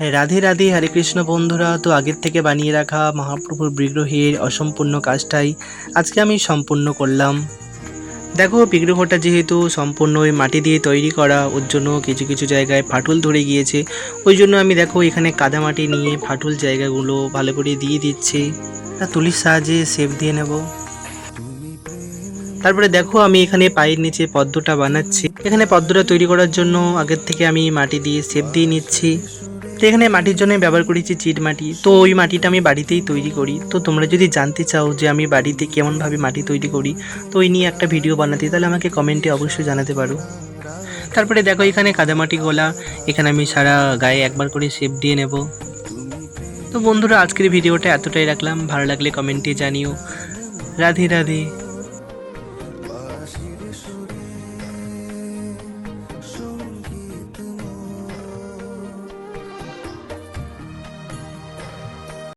রাধে রাধে, হরে কৃষ্ণ বন্ধুরা। তো আগের থেকে বানিয়ে রাখা মহাপ্রভুর বিগ্রহের অসম্পূর্ণ কাজটাই আজকে আমি সম্পূর্ণ করলাম। দেখো, বিগ্রহটা যেহেতু সম্পূর্ণ ওই মাটি দিয়ে তৈরি করা, ওর জন্য কিছু কিছু জায়গায় ফাটল ধরে গিয়েছে। ওই জন্য আমি দেখো, এখানে কাদামাটি নিয়ে ফাটল জায়গাগুলো ভালো করে দিয়ে দিচ্ছি। তা তুলির সাহায্যে শেপ দিয়ে নেব। তারপরে দেখো, আমি এখানে পায়ের নিচে পদ্মটা বানাচ্ছি। এখানে পদ্মটা তৈরি করার জন্য আগের থেকে আমি মাটি দিয়ে সেপ দিয়ে নিচ্ছি। তো এখানে মাটির জন্য ব্যবহার করেছি চিট মাটি। তো ওই মাটিটা আমি বাড়িতেই তৈরি করি। তো তোমরা যদি জানতে চাও যে আমি বাড়িতে কেমনভাবে মাটি তৈরি করি, তো ওই নিয়ে একটা ভিডিও বানাতে, তাহলে আমাকে কমেন্টে অবশ্যই জানাতে পারো। তারপরে দেখো এখানে কাদামাটি গোলা। এখানে আমি সারা গায়ে একবার করে শেপ দিয়ে নেব। তো বন্ধুরা, আজকের ভিডিওটা এতটাই রাখলাম। ভালো লাগলে কমেন্টে জানিও। রাধে রাধে।